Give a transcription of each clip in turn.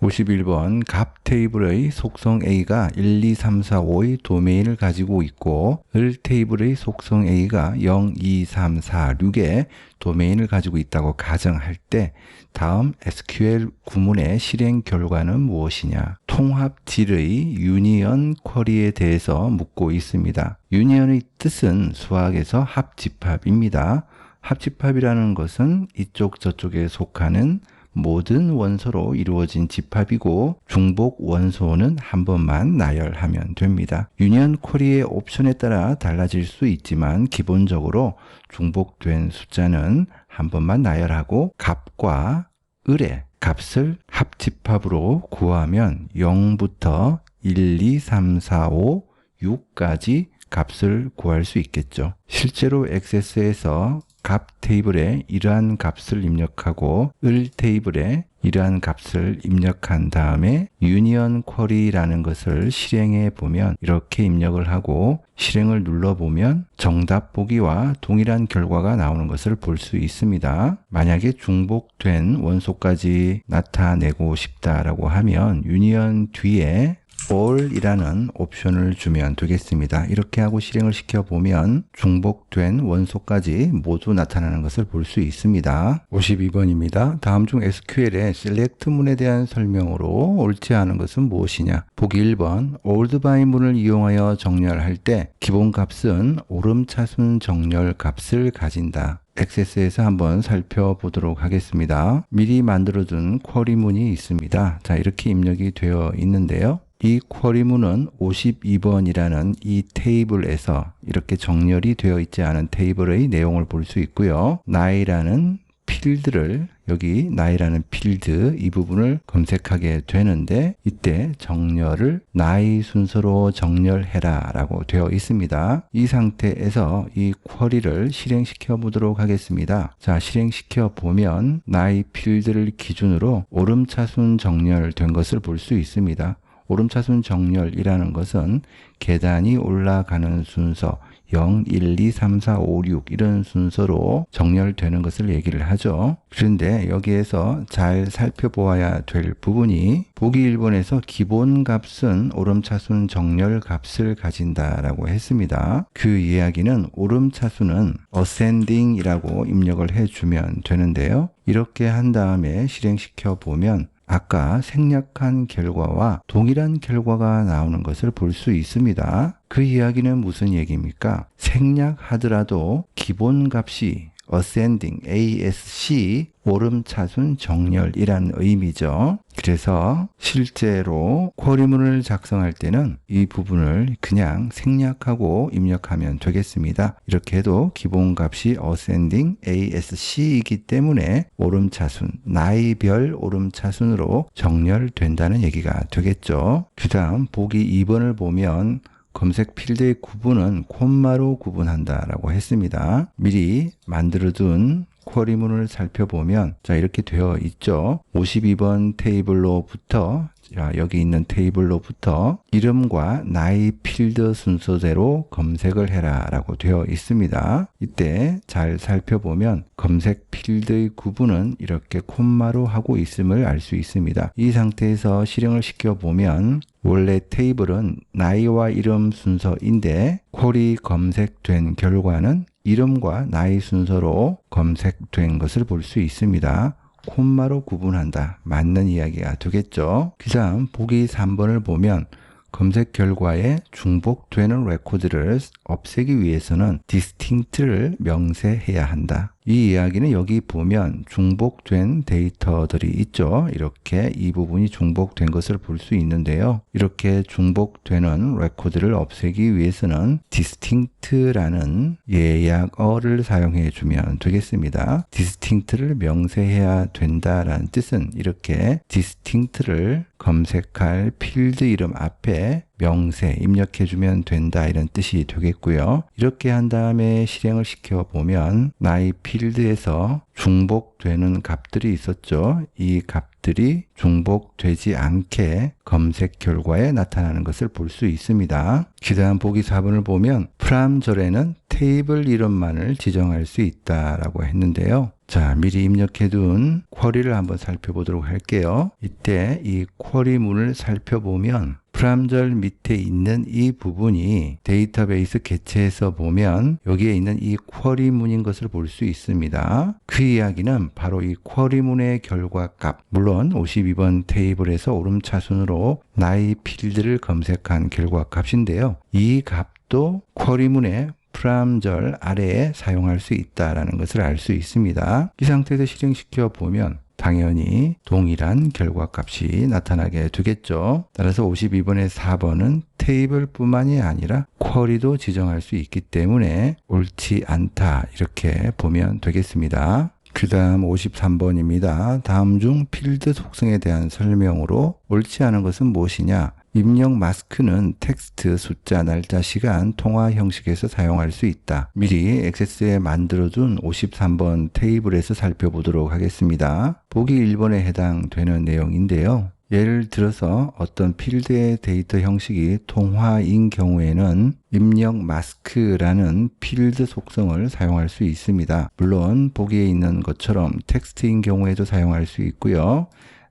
51번 값 테이블의 속성 A가 1, 2, 3, 4, 5의 도메인을 가지고 있고 을 테이블의 속성 A가 0, 2, 3, 4, 6의 도메인을 가지고 있다고 가정할 때 다음 SQL 구문의 실행 결과는 무엇이냐? 통합 딜의 유니언 쿼리에 대해서 묻고 있습니다. 유니언의 뜻은 수학에서 합집합입니다. 합집합이라는 것은 이쪽 저쪽에 속하는 모든 원소로 이루어진 집합이고 중복 원소는 한 번만 나열하면 됩니다. 유니언 쿼리의 옵션에 따라 달라질 수 있지만 기본적으로 중복된 숫자는 한 번만 나열하고 값과 을의 값을 합집합으로 구하면 0부터 1, 2, 3, 4, 5, 6까지 값을 구할 수 있겠죠. 실제로 액세스에서 값 테이블에 이러한 값을 입력하고 을 테이블에 이러한 값을 입력한 다음에 유니언 쿼리라는 것을 실행해 보면 이렇게 입력을 하고 실행을 눌러 보면 정답 보기와 동일한 결과가 나오는 것을 볼 수 있습니다. 만약에 중복된 원소까지 나타내고 싶다라고 하면 유니언 뒤에 all이라는 옵션을 주면 되겠습니다. 이렇게 하고 실행을 시켜보면 중복된 원소까지 모두 나타나는 것을 볼 수 있습니다. 52번입니다. 다음 중 SQL의 select 문에 대한 설명으로 옳지 않은 것은 무엇이냐? 보기 1번 old by 문을 이용하여 정렬할 때 기본 값은 오름차순 정렬 값을 가진다. 액세스에서 한번 살펴보도록 하겠습니다. 미리 만들어둔 쿼리문이 있습니다. 자, 이렇게 입력이 되어 있는데요. 이 쿼리문은 52번이라는 이 테이블에서 이렇게 정렬이 되어 있지 않은 테이블의 내용을 볼 수 있고요. 나이라는 필드를 여기 나이라는 필드 이 부분을 검색하게 되는데 이때 정렬을 나이 순서로 정렬해라 라고 되어 있습니다. 이 상태에서 이 쿼리를 실행시켜 보도록 하겠습니다. 자 실행시켜 보면 나이 필드를 기준으로 오름차순 정렬된 것을 볼 수 있습니다. 오름차순 정렬이라는 것은 계단이 올라가는 순서 0, 1, 2, 3, 4, 5, 6 이런 순서로 정렬되는 것을 얘기를 하죠. 그런데 여기에서 잘 살펴보아야 될 부분이 보기 1번에서 기본 값은 오름차순 정렬 값을 가진다라고 했습니다. 그 이야기는 오름차순은 ascending이라고 입력을 해주면 되는데요. 이렇게 한 다음에 실행시켜 보면 아까 생략한 결과와 동일한 결과가 나오는 것을 볼 수 있습니다. 그 이야기는 무슨 얘기입니까? 생략하더라도 기본 값이 ascending, ASC, 오름차순 정렬이란 의미죠. 그래서 실제로 쿼리문을 작성할 때는 이 부분을 그냥 생략하고 입력하면 되겠습니다. 이렇게 해도 기본값이 ascending, ASC이기 때문에 오름차순, 나이별 오름차순으로 정렬된다는 얘기가 되겠죠. 그 다음 보기 2번을 보면 검색 필드의 구분은 콤마로 구분한다라고 했습니다. 미리 만들어둔 쿼리문을 살펴보면 자 이렇게 되어 있죠. 52번 테이블로부터 자, 여기 있는 테이블로부터 이름과 나이 필드 순서대로 검색을 해라 라고 되어 있습니다. 이때 잘 살펴보면 검색 필드의 구분은 이렇게 콤마로 하고 있음을 알 수 있습니다. 이 상태에서 실행을 시켜보면 원래 테이블은 나이와 이름 순서인데 콜이 검색된 결과는 이름과 나이 순서로 검색된 것을 볼 수 있습니다. 콤마로 구분한다. 맞는 이야기가 되겠죠. 그 다음 보기 3번을 보면 검색 결과에 중복되는 레코드를 없애기 위해서는 distinct를 명세해야 한다. 이 이야기는 여기 보면 중복된 데이터들이 있죠. 이렇게 이 부분이 중복된 것을 볼 수 있는데요. 이렇게 중복되는 레코드를 없애기 위해서는 distinct라는 예약어를 사용해 주면 되겠습니다. distinct를 명세해야 된다라는 뜻은 이렇게 distinct를 검색할 필드 이름 앞에 명세 입력해 주면 된다 이런 뜻이 되겠고요. 이렇게 한 다음에 실행을 시켜 보면 나이 필드에서 중복되는 값들이 있었죠. 이 값들이 중복되지 않게 검색 결과에 나타나는 것을 볼 수 있습니다. 그 다음 보기 4번을 보면 프람절에는 테이블 이름만을 지정할 수 있다라고 했는데요. 자, 미리 입력해둔 쿼리를 한번 살펴보도록 할게요. 이때 이 쿼리 문을 살펴보면 프람절 밑에 있는 이 부분이 데이터베이스 개체에서 보면 여기에 있는 이 쿼리문인 것을 볼 수 있습니다. 그 이야기는 바로 이 쿼리문의 결과값, 물론 52번 테이블에서 오름차순으로 나의 필드를 검색한 결과값인데요. 이 값도 쿼리문의 프람절 아래에 사용할 수 있다라는 것을 알 수 있습니다. 이 상태에서 실행시켜 보면 당연히 동일한 결과값이 나타나게 되겠죠. 따라서 52번의 4번은 테이블뿐만이 아니라 쿼리도 지정할 수 있기 때문에 옳지 않다 이렇게 보면 되겠습니다. 그 다음 53번입니다. 다음 중 필드 속성에 대한 설명으로 옳지 않은 것은 무엇이냐? 입력 마스크는 텍스트, 숫자, 날짜, 시간, 통화 형식에서 사용할 수 있다. 미리 액세스에 만들어둔 53번 테이블에서 살펴보도록 하겠습니다. 보기 1번에 해당되는 내용인데요. 예를 들어서 어떤 필드의 데이터 형식이 통화인 경우에는 입력 마스크라는 필드 속성을 사용할 수 있습니다. 물론 보기에 있는 것처럼 텍스트인 경우에도 사용할 수 있고요.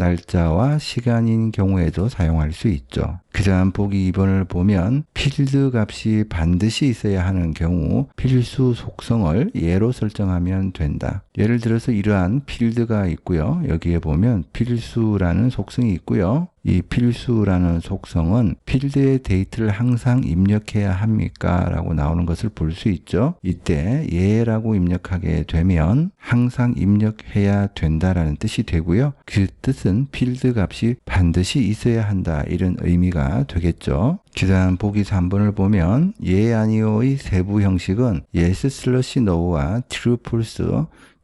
날짜와 시간인 경우에도 사용할 수 있죠. 그 다음 보기 2번을 보면 필드 값이 반드시 있어야 하는 경우 필수 속성을 예로 설정하면 된다. 예를 들어서 이러한 필드가 있고요. 여기에 보면 필수라는 속성이 있고요. 이 필수라는 속성은 필드의 데이터를 항상 입력해야 합니까? 라고 나오는 것을 볼 수 있죠. 이때 예라고 입력하게 되면 항상 입력해야 된다라는 뜻이 되고요. 그 뜻은 필드 값이 반드시 있어야 한다 이런 의미가 되겠죠. 그 다음 보기 3번을 보면 예 아니오의 세부 형식은 yes 슬러시 no와 true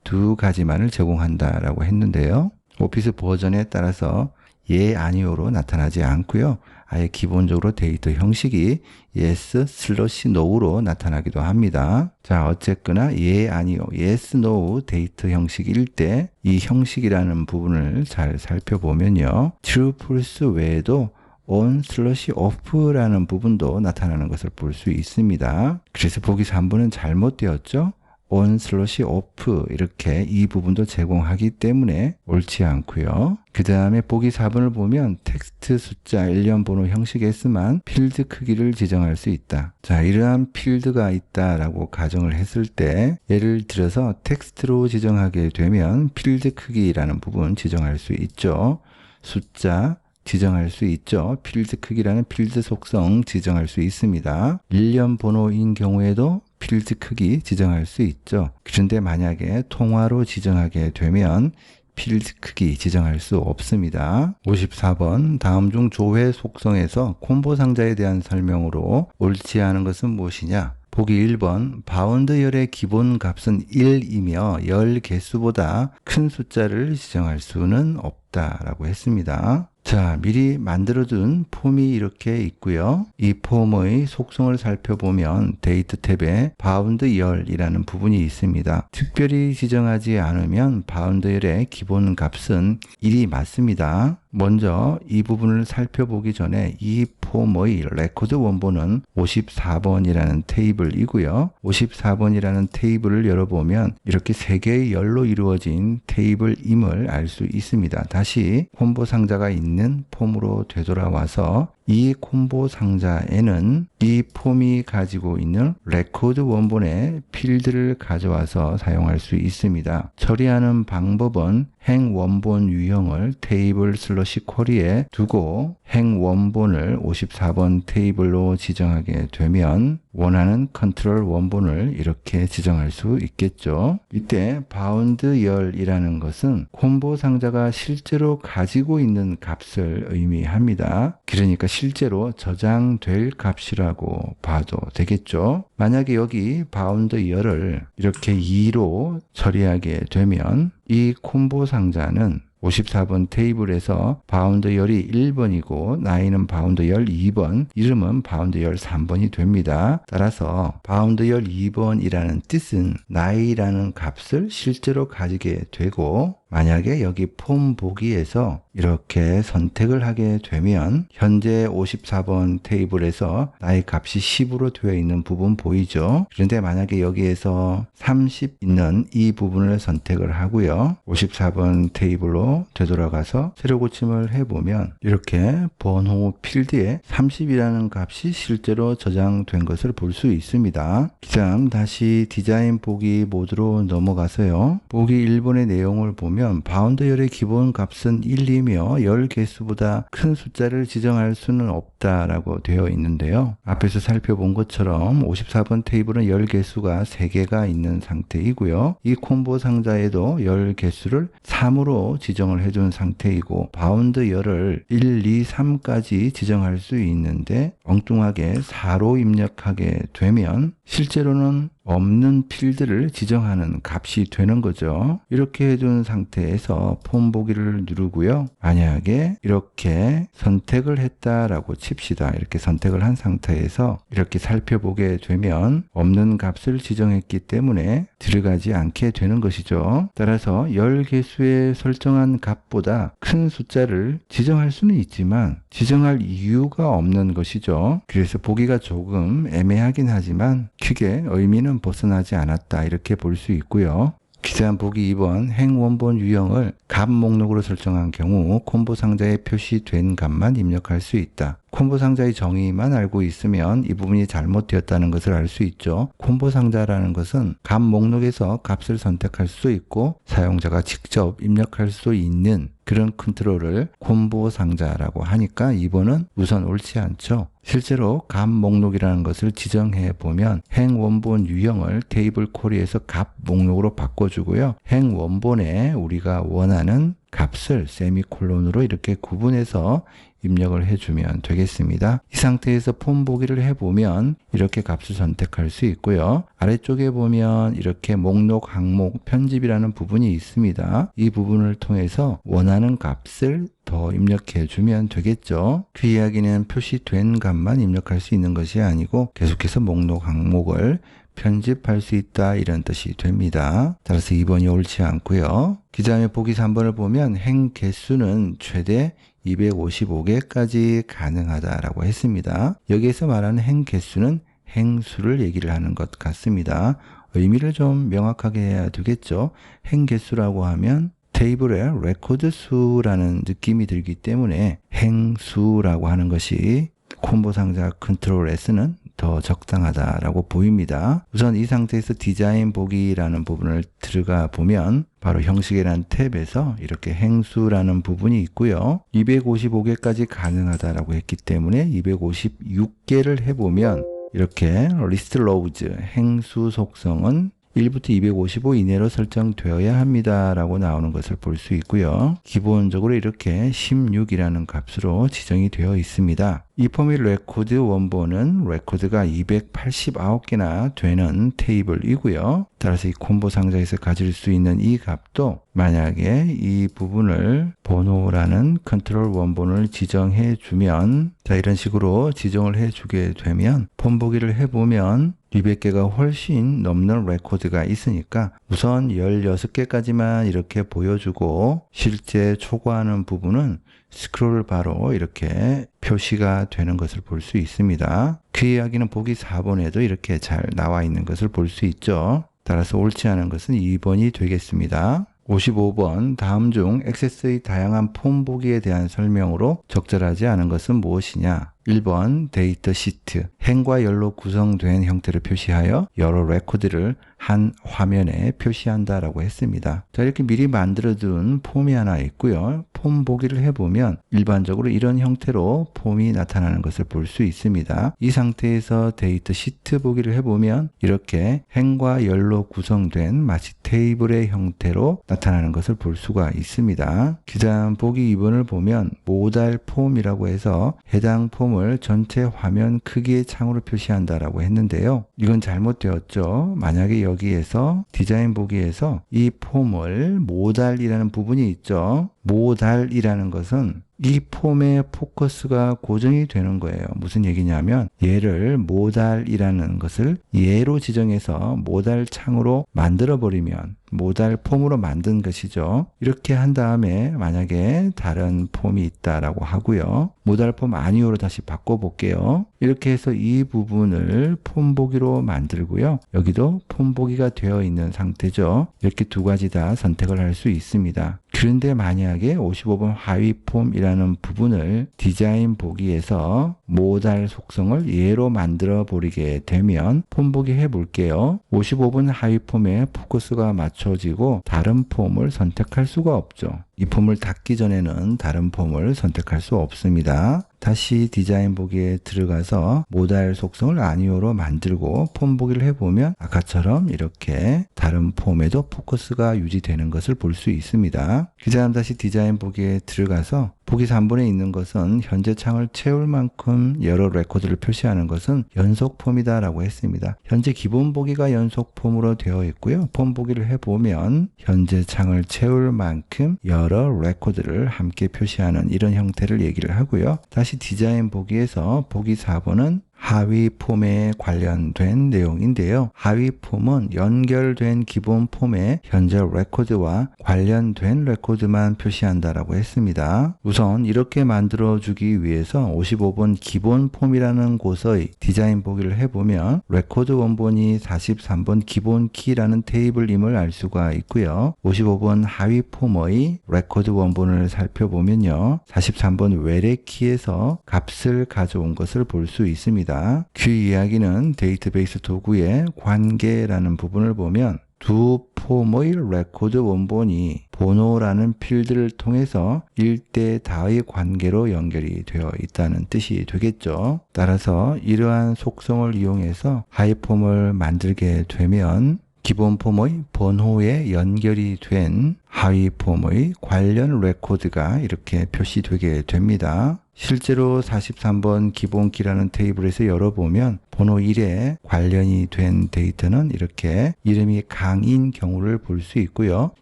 두 가지만을 제공한다라고 했는데요. 오피스 버전에 따라서 예 아니오로 나타나지 않고요. 아예 기본적으로 데이터 형식이 yes 슬러시 no로 나타나기도 합니다. 자, 어쨌거나 예 아니오, yes no 데이터 형식일 때 이 형식이라는 부분을 잘 살펴보면요. true false 외에도 on 슬러시 off라는 부분도 나타나는 것을 볼 수 있습니다. 그래서 보기 3번은 잘못되었죠. on 슬러시 off 이렇게 이 부분도 제공하기 때문에 옳지 않고요. 그 다음에 보기 4번을 보면 텍스트 숫자 일련 번호 형식에서만 필드 크기를 지정할 수 있다. 자, 이러한 필드가 있다라고 가정을 했을 때 예를 들어서 텍스트로 지정하게 되면 필드 크기라는 부분 지정할 수 있죠. 숫자 지정할 수 있죠. 필드 크기라는 필드 속성 지정할 수 있습니다. 일련 번호인 경우에도 필드 크기 지정할 수 있죠. 그런데 만약에 통화로 지정하게 되면 필드 크기 지정할 수 없습니다. 54번 다음 중 조회 속성에서 콤보 상자에 대한 설명으로 옳지 않은 것은 무엇이냐? 보기 1번 바운드 열의 기본 값은 1이며 열 개수보다 큰 숫자를 지정할 수는 없다라고 했습니다. 자, 미리 만들어둔 폼이 이렇게 있고요. 이 폼의 속성을 살펴보면 데이트 탭에 바운드 열이라는 부분이 있습니다. 특별히 지정하지 않으면 바운드 열의 기본 값은 1이 맞습니다. 먼저 이 부분을 살펴보기 전에 이 폼의 레코드 원본은 54번이라는 테이블이고요. 54번이라는 테이블을 열어보면 이렇게 세 개의 열로 이루어진 테이블임을 알 수 있습니다. 다시 콤보 상자가 있는 폼으로 되돌아와서 이 콤보 상자에는 이 폼이 가지고 있는 레코드 원본의 필드를 가져와서 사용할 수 있습니다. 처리하는 방법은 행 원본 유형을 테이블 슬러시 쿼리에 두고 행 원본을 54번 테이블로 지정하게 되면 원하는 컨트롤 원본을 이렇게 지정할 수 있겠죠. 이때 바운드 열이라는 것은 콤보 상자가 실제로 가지고 있는 값을 의미합니다. 그러니까 실제로 저장될 값이라고 봐도 되겠죠. 만약에 여기 바운드 열을 이렇게 2로 처리하게 되면 이 콤보 상자는 54번 테이블에서 바운드 열이 1번이고 나이는 바운드 열 2번, 이름은 바운드 열 3번이 됩니다. 따라서 바운드 열 2번이라는 뜻은 나이라는 값을 실제로 가지게 되고 만약에 여기 폼 보기에서 이렇게 선택을 하게 되면 현재 54번 테이블에서 나의 값이 10으로 되어 있는 부분 보이죠? 그런데 만약에 여기에서 30 있는 이 부분을 선택을 하고요. 54번 테이블로 되돌아가서 세로 고침을 해보면 이렇게 번호 필드에 30이라는 값이 실제로 저장된 것을 볼 수 있습니다. 기장 다시 디자인 보기 모드로 넘어가서요. 보기 1번의 내용을 보면 바운드 열의 기본 값은 1이며 열 개수보다 큰 숫자를 지정할 수는 없다라고 되어 있는데요. 앞에서 살펴본 것처럼 54번 테이블은 열 개수가 3개가 있는 상태이고요. 이 콤보 상자에도 열 개수를 3으로 지정을 해준 상태이고 바운드 열을 1, 2, 3까지 지정할 수 있는데 엉뚱하게 4로 입력하게 되면 실제로는 없는 필드를 지정하는 값이 되는 거죠. 이렇게 해준 상태에서 폼 보기를 누르고요. 만약에 이렇게 선택을 했다라고 칩시다. 이렇게 선택을 한 상태에서 이렇게 살펴보게 되면 없는 값을 지정했기 때문에 들어가지 않게 되는 것이죠. 따라서 열 개수에 설정한 값보다 큰 숫자를 지정할 수는 있지만 지정할 이유가 없는 것이죠. 그래서 보기가 조금 애매하긴 하지만 크게 의미는 벗어나지 않았다 이렇게 볼 수 있고요. 기재한 보기 2번 행원본 유형을 값 목록으로 설정한 경우 콤보 상자에 표시된 값만 입력할 수 있다. 콤보 상자의 정의만 알고 있으면 이 부분이 잘못되었다는 것을 알 수 있죠. 콤보 상자라는 것은 값 목록에서 값을 선택할 수 있고 사용자가 직접 입력할 수 있는 그런 컨트롤을 콤보 상자라고 하니까 2번은 우선 옳지 않죠. 실제로 값 목록이라는 것을 지정해 보면 행 원본 유형을 테이블 코리에서 값 목록으로 바꿔주고요. 행 원본에 우리가 원하는 값을 세미콜론으로 이렇게 구분해서 입력을 해주면 되겠습니다. 이 상태에서 폼 보기를 해보면 이렇게 값을 선택할 수 있고요. 아래쪽에 보면 이렇게 목록 항목 편집이라는 부분이 있습니다. 이 부분을 통해서 원하는 값을 더 입력해 주면 되겠죠. 그 이야기는 표시된 값만 입력할 수 있는 것이 아니고 계속해서 목록 항목을 편집할 수 있다 이런 뜻이 됩니다. 따라서 2번이 옳지 않고요. 기자의 보기 3번을 보면 행 개수는 최대 255개까지 가능하다라고 했습니다. 여기에서 말하는 행 개수는 행수를 얘기를 하는 것 같습니다. 의미를 좀 명확하게 해야 되겠죠. 행 개수라고 하면 테이블의 레코드 수라는 느낌이 들기 때문에 행수라고 하는 것이 콤보 상자 컨트롤 S는 더 적당하다라고 보입니다. 우선 이 상태에서 디자인 보기라는 부분을 들어가 보면 바로 형식이라는 탭에서 이렇게 행수라는 부분이 있고요. 255개까지 가능하다라고 했기 때문에 256개를 해보면 이렇게 리스트 로우즈 행수 속성은 1부터 255 이내로 설정되어야 합니다. 라고 나오는 것을 볼 수 있고요. 기본적으로 이렇게 16이라는 값으로 지정이 되어 있습니다. 이 포밀 레코드 원본은 레코드가 289개나 되는 테이블이고요. 따라서 이 콤보 상자에서 가질 수 있는 이 값도 만약에 이 부분을 번호라는 컨트롤 원본을 지정해 주면 자 이런 식으로 지정을 해 주게 되면 폼 보기를 해보면 200개가 훨씬 넘는 레코드가 있으니까 우선 16개까지만 이렇게 보여주고 실제 초과하는 부분은 스크롤 바로 이렇게 표시가 되는 것을 볼 수 있습니다. 그 이야기는 보기 4번에도 이렇게 잘 나와 있는 것을 볼 수 있죠. 따라서 옳지 않은 것은 2번이 되겠습니다. 55번 다음 중 액세스의 다양한 폼 보기에 대한 설명으로 적절하지 않은 것은 무엇이냐? 1번 데이터 시트 행과 열로 구성된 형태를 표시하여 여러 레코드를 한 화면에 표시한다라고 했습니다. 자 이렇게 미리 만들어둔 폼이 하나 있고요. 폼 보기를 해보면 일반적으로 이런 형태로 폼이 나타나는 것을 볼 수 있습니다. 이 상태에서 데이터 시트 보기를 해보면 이렇게 행과 열로 구성된 마치 테이블의 형태로 나타나는 것을 볼 수가 있습니다. 기장 보기 2번을 보면 모달 폼이라고 해서 해당 폼을 전체 화면 크기의 창으로 표시한다라고 했는데요. 이건 잘못되었죠. 만약에 여기에서 디자인 보기에서 이 폼을 모달이라는 부분이 있죠. 모달이라는 것은 이 폼의 포커스가 고정이 되는 거예요. 무슨 얘기냐면 얘를 모달이라는 것을 예로 지정해서 모달 창으로 만들어 버리면 모달 폼으로 만든 것이죠. 이렇게 한 다음에 만약에 다른 폼이 있다라고 하고요. 모달 폼 아니오로 다시 바꿔 볼게요. 이렇게 해서 이 부분을 폼 보기로 만들고요. 여기도 폼 보기가 되어 있는 상태죠. 이렇게 두 가지 다 선택을 할 수 있습니다. 그런데 만약에 55번 하위 폼이라는 부분을 디자인 보기에서 모달 속성을 예로 만들어 버리게 되면 폼 보기 해 볼게요. 55번 하위 폼에 포커스가 맞춰지고 다른 폼을 선택할 수가 없죠. 이 폼을 닫기 전에는 다른 폼을 선택할 수 없습니다. 다시 디자인 보기에 들어가서 모달 속성을 아니오로 만들고 폼 보기를 해보면 아까처럼 이렇게 다른 폼에도 포커스가 유지되는 것을 볼 수 있습니다. 그 다음 다시 디자인 보기에 들어가서 보기 3번에 있는 것은 현재 창을 채울 만큼 여러 레코드를 표시하는 것은 연속 폼이다 라고 했습니다. 현재 기본 보기가 연속 폼으로 되어 있고요. 폼 보기를 해보면 현재 창을 채울 만큼 여러 레코드를 함께 표시하는 이런 형태를 얘기를 하고요. 다시 디자인 보기에서 보기 4번은 하위 폼에 관련된 내용인데요. 하위 폼은 연결된 기본 폼의 현재 레코드와 관련된 레코드만 표시한다라고 했습니다. 우선 이렇게 만들어 주기 위해서 55번 기본 폼이라는 곳의 디자인 보기를 해보면 레코드 원본이 43번 기본 키라는 테이블임을 알 수가 있고요. 55번 하위 폼의 레코드 원본을 살펴보면요. 43번 외래 키에서 값을 가져온 것을 볼 수 있습니다. 그 이야기는 데이터베이스 도구의 관계라는 부분을 보면 두 폼의 레코드 원본이 번호라는 필드를 통해서 1대 다의 관계로 연결이 되어 있다는 뜻이 되겠죠. 따라서 이러한 속성을 이용해서 하이폼을 만들게 되면 기본 폼의 번호에 연결이 된 하위 폼의 관련 레코드가 이렇게 표시되게 됩니다. 실제로 43번 기본키라는 테이블에서 열어보면 번호 1에 관련이 된 데이터는 이렇게 이름이 강인 경우를 볼 수 있고요.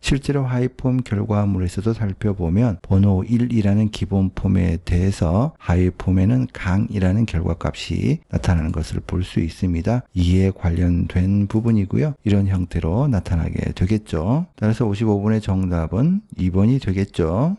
실제로 하이폼 결과물에서도 살펴보면 번호 1이라는 기본 폼에 대해서 하이폼에는 강이라는 결과값이 나타나는 것을 볼 수 있습니다. 이에 관련된 부분이고요. 이런 형태로 나타나게 되겠죠. 따라서 55번의 정답은 2번이 되겠죠.